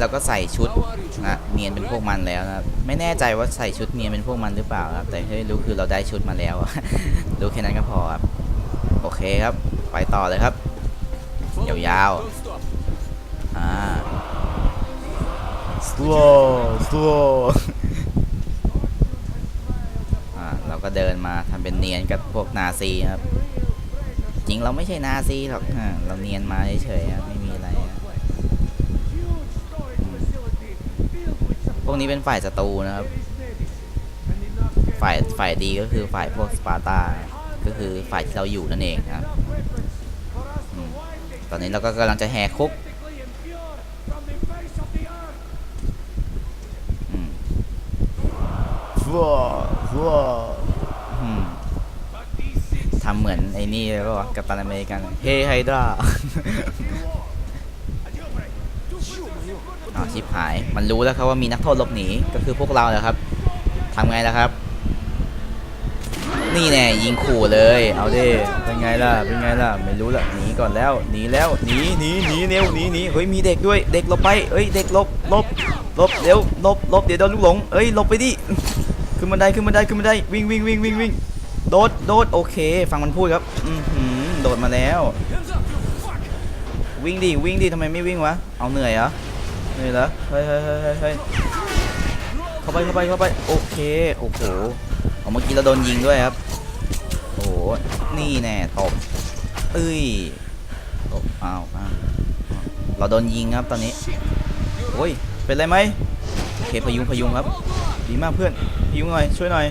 เราก็ใส่ชุดนะเนียนเป็นพวกมันแล้วนะครับไม่แน่ใจว่าใส่ชุดเนียนเป็นพวกมันหรือเปล่าครับแต่ที่รู้คือเราได้ชุดมาแล้วรู้แค่นั้นก็พอครับโอเคครับ ไปต่อเลยครับยาวๆอ่า slow slow อ่าเราก็เดินมาทำเป็นเนียนกับพวกนาซีครับ จริงเราไม่ใช่นาซีหรอกอ่าเราเนียนมาเฉยๆครับไม่มีอะไรครับพ วกนี้เป็นฝ่ายศัตรูนะครับ ฝ่ายฝ่ายดีก็คือฝ่ายพวกสปาร์ตาก็คือฝ่ายที่เราอยู่นั่นเองครับ ตอนนี้เราก็กำลังจะแหกคุกฟัวฟัวทำเหมือนไอ้นี่เลยก็กับตันอเมริกัน เฮไฮดรา อ้าวชิบหาย มันรู้แล้วครับว่ามีนักโทษหลบหนี ก็คือพวกเราแหละครับทำไงล่ะครับ นี่แน่ยิงขู่เลย เอาดิ เป็นไงล่ะ เป็นไงล่ะ ไม่รู้ละหนีก่อนแล้ว หนีแล้ว หนี หนี หนีเร็ว หนี หนี เฮ้ย มีเด็กด้วย เด็กหลบไปเอ้ย เด็กหลบ หลบ หลบ เร็ว หลบ หลบ เดี๋ยวโดนลูกหลงเอ้ย หลบไปดิ ขึ้นบันได ขึ้นบันได ขึ้นบันได วิ่งวิ่งวิ่งวิ่งวิ่งโดด โดด โอเค ฟังมันพูดครับ อือหือ โดดมาแล้ว วิ่งดิ วิ่งดิทำไมไม่วิ่งวะ เอาเหนื่อยเหรอ นื่อยเหรอเฮ้ยเฮ้ยเฮ้ยเฮ้ยเข้าไปเข้าไปเข้าไปโอเคโอ้โหเอาเมื่อกี้เราโดนยิงด้วยครับโอ้โหนี่แน่ตบเอ้ยตบอ้าวอ้าวเราโดนยิงครับตอนนี้โอ้ยเป็นไรไหมโอเคพยุงพยุงครับดีมากเพื่อนพยุงหน่อยช่วยหน่อย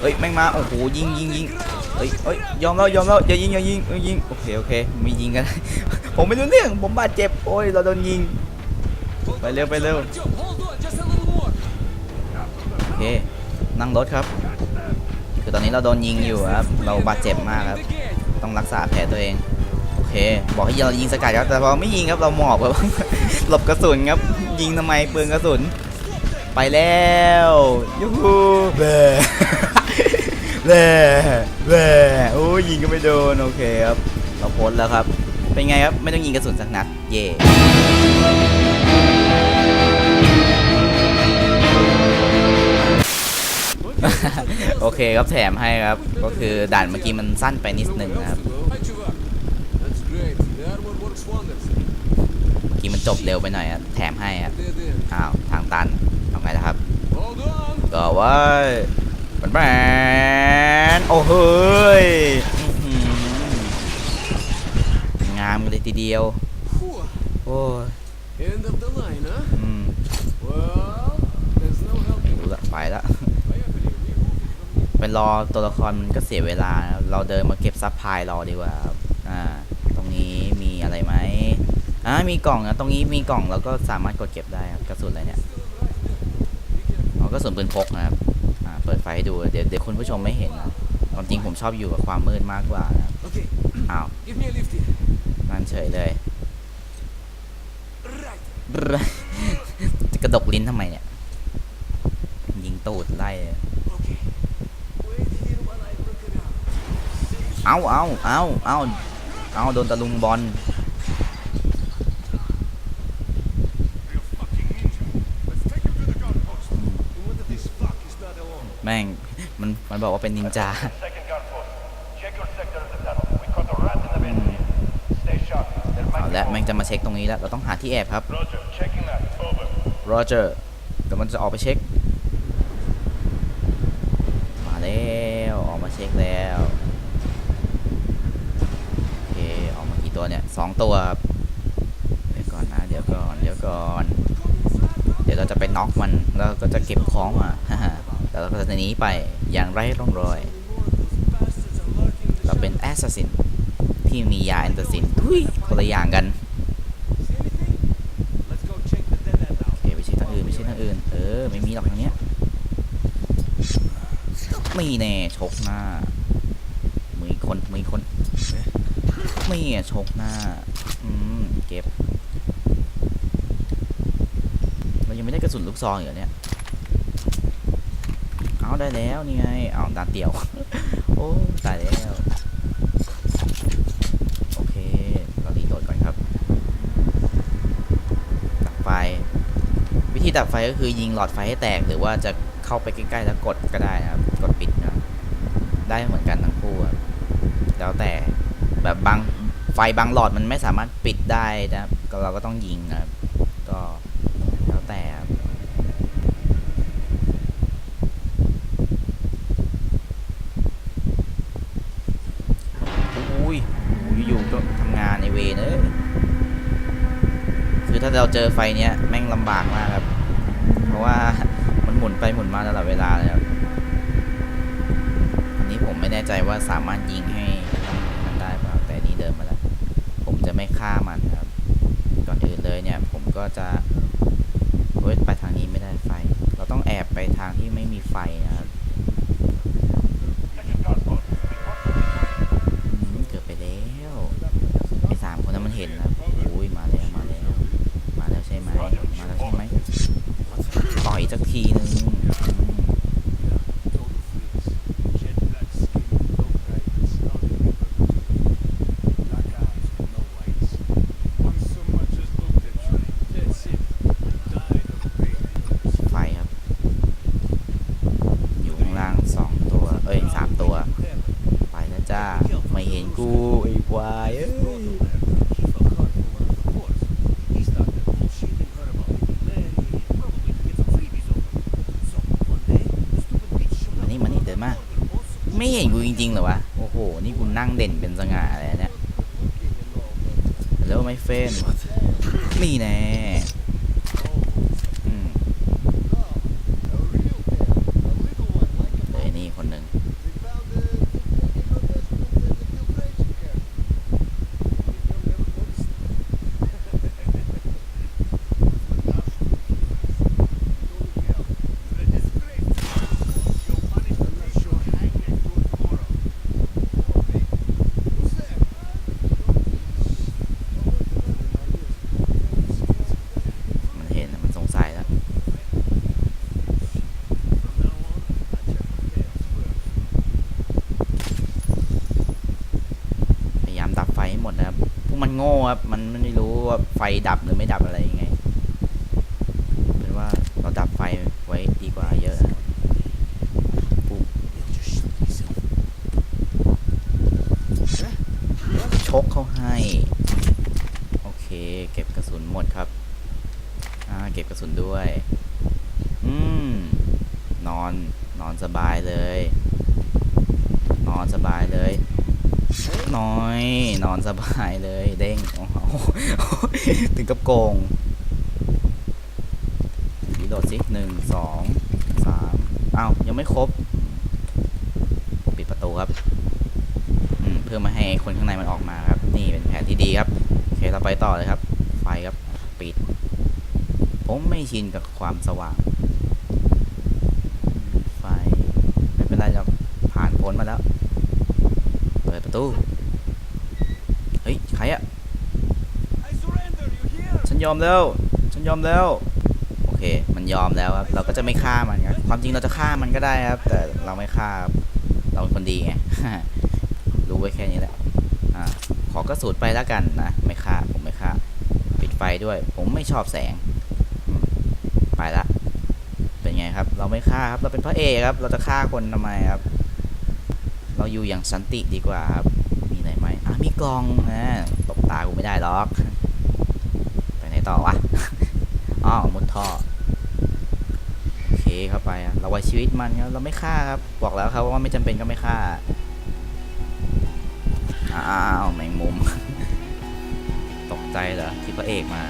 เอ้ยแม่งมาโอ้โหยิงยิงยิงเอ้ยเอ้ยยอมแล้วยอมแล้วอย่ายิงอย่ายิงเอ้ยยิงโอเคโอเคไม่ยิงกัน ผมไม่รู้เรื่องผมบาดเจ็บโอ้ยเราโดนยิง ไปเร็วไปเร็วโอเคนั่งรถครับ คือตอนนี้เราโดนยิงอยู่ครับเราบาดเจ็บมากครับ ต้องรักษาแผลตัวเองโอเค บอกให้เรายิงสกัดครับแต่พอไม่ยิงครับเราหมอบครับหลบกระสุนครับ ยิงทำไมเปลืองกระสุน ไปแล้วยูฮูเบ้เบ้เบ้โอ้ยยิงก็ไม่โดนโอเคครับเราพ้นแล้วครับ เป็นไงครับ ไม่ต้องยิงกระสุนสักนัด เย่โอเคครับแถมให้ครับ ก็คือด่านเมื่อกี้มันสั้นไปนิดนึงนะครับเมื่อกี้มันจบเร็วไปหน่อยครับแถมให้ครับอ้าวทางตันทำไงละครับ Hold on. ก็ไว้แบนโอ้เฮ้ย กันเลยทีเดียว Whew. โอ้ย End of the line, huh? อืม Well, there's no helping. ดูละไปละไปรอตัวละครมันก็เสียเวลานะครับเราเดินมาเก็บซับพลายรอดีกว่าครับอ่า ตรงนี้มีอะไรไหมอ่ามีกล่องนะตรงนี้มีกล่องแล้วก็สามารถกดเก็บได้ครับกระสุนอะไรเนี่ยอ๋อกระสุนปืนพกนะครับอ่าเปิดไฟให้ดูเดี๋ยวเดี๋ยวคุณผู้ชมไม่เห็นนะความจริงผมชอบอยู่กับความมืดมากกว่านะครับ Okay, อ้าว give me a lift here. นั่นเฉยเลย Right. บรจะกระดกลิ้นทำไมเนี่ย ยิงตูดไล่เลย Okay. Wait here while I look around. เอาเอาเอาเอาเอาโดนตะลุงบอล What if this fuck is not alone? แม่ง มัน มันบอกว่าเป็นนินจา และ be แม่งจะมาเช็คตรงนี้แล้ว เราต้องหาที่แอบครับ Roger. Checking that. Over. โรเจอร์เดี๋ยวมันจะออกไปเช็ค มาแล้วออกมาเช็คแล้วโอเคออกมากี่ตัวเนี่ยสองตัวครับเดี๋ยวก่อนนะเดี๋ยวก่อนเดี๋ยวก่อน เดี๋ยวเราจะไปน็อกมันแล้วก็จะเก็บของมาแล้วเราก็จะหนีไปอย่างไร้ร่องรอย เราเป็นแอสซัสซิน ที่มียาแอนตาซินทุยคนละอย่างกัน Let's go check the dead end โอเคไปเช็คทางอื่นไปเช็คทางอื่น เออ ไม่มีหรอกทางเนี้ยนี่แน่ชกหน้ามีคนมีคนนี่อะชกหน้า อืม เก็บ เรายังไม่ได้กระสุนลูกซองอีกเหรอเนี่ยเอาได้แล้วนี่ไงเอาดานเตี่ยว โอ้ตายแล้ว โอเค เรารีโหลดก่อนครับ ธีดับไฟก็คือยิงหลอดไฟให้แตก หรือว่าจะเข้าไปใกล้ๆแล้วกดก็ได้นะครับ กดปิดนะครับได้เหมือนกันทั้งคู่ครับแล้วแต่แบบบางไฟบางหลอดมันไม่สามารถปิดได้นะครับก็เราก็ต้องยิงนะครับ ก็แล้วแต่ครับอุ้ยอุ้ยอยู่ๆก็ทำงานในเวรเนอะคือถ้าเราเจอไฟเนี้ยแม่งลำบากมากครับเพ ราะว่ามันหมุนไปหมุนมาตลอดเวลาเลยครับอันนี้ผมไม่แน่ใจว่าสามารถยิงให้มันได้เปล่าแต่นี่เดินมาแล้ว ผมจะไม่ฆ่ามันครับ ก่อนอื่นเลยเนี่ย ผมก็จะเว้ยไปทางนี้ไม่ได้ไฟ เราต้องแอบไปทางที่ไม่มีไฟนะครับ Check your guard post. We crossed the อืมเกือบไปแล้วไอ้สามคนนั้นมันเห็นนะครับอุ้ยมาแล้วมาแล้ว มาแล้วใช่ไหมมาแล้วใช่ไหมต่อยสักทีนึงอืม Total freaks. Jet black skin, no brightness, no river. Black eyes, no whites. One so much as looked at you. That's it. Died of pain. ไฟครับ อยู่ข้างล่างสองตัว เอ้ยสามตัว ไปแล้วจ้า ไม่เห็นกูไอ้ควายเอ้ย He fell hard for one of the boys. He started bullshitting her about it. Man, probably to get some freebies over. So, one day, the stupid bitch showed มา up นี่มานี่เดินมา ไม่เห็นกูจริงๆเหรอวะ โอ้โห นี่กูนั่งเด่นเป็นสง่าเลยเนี่ยแล้วไม่เฟนนี่แน่เดี๋ยวนี่คนหนึ่ง มันเห็นนะมันสงสัยแล้ว พยายามดับไฟให้หมดนะครับ พวกมันโง่ครับ มันไม่รู้ว่า ไฟดับหรือไม่ดับอะไรยังไงเป็นว่าเราดับไฟไว้ดีกว่าเยอะปุ๊บชกเขาให้ โอเค เก็บกระสุนหมดครับ อ่า เก็บกระสุนด้วย อืม นอน นอนสบายเลย นอนสบายเลย น้อย นอนสบายเลยเด้งโอ้โหถึงกับโกงรีโหลดสิหนึ่งสองสามอ้าวยังไม่ครบ ปิดประตูครับเพื่อมาให้คนข้างในมันออกมาครับ นี่เป็นแผนที่ดีครับโอเคเราไปต่อเลยครับ ไฟครับปิด ผมไม่ชินกับความสว่าง ไฟ ไม่เป็นไรหรอกผ่านพ้นมาแล้ว ดประตู เฮ้ย ใครอะฉันยอมแล้ว ฉันยอมแล้ว โอเค มันยอมแล้วครับ เราก็จะไม่ฆ่ามันครับ ความจริงเราจะฆ่ามันก็ได้ครับ แต่เราไม่ฆ่าครับเราเป็นคนดีไง รู้ไว้แค่นี้แหละ อ่า ขอกระสุนไปแล้วกันนะ ไม่ฆ่า ผมไม่ฆ่า ปิดไฟด้วย ผมไม่ชอบแสง ไปละ เป็นไงครับ เราไม่ฆ่าครับ เราเป็นพระเอกครับ เราจะฆ่าคนทำไมครับ เราอยู่อย่างสันติดีกว่าครับ มีอะไรไหมอะมีกล่องนะตบตากูไม่ได้หรอก ไปไหนต่อวะ อ๋อมุดท่อ โอเคเข้าไปอะเราไว้ชีวิตมันครับ เราไม่ฆ่าครับ บอกแล้วครับว่าไม่จำเป็นก็ไม่ฆ่า อ้าวแมงมุม ตกใจเหรอที่พระเอกมา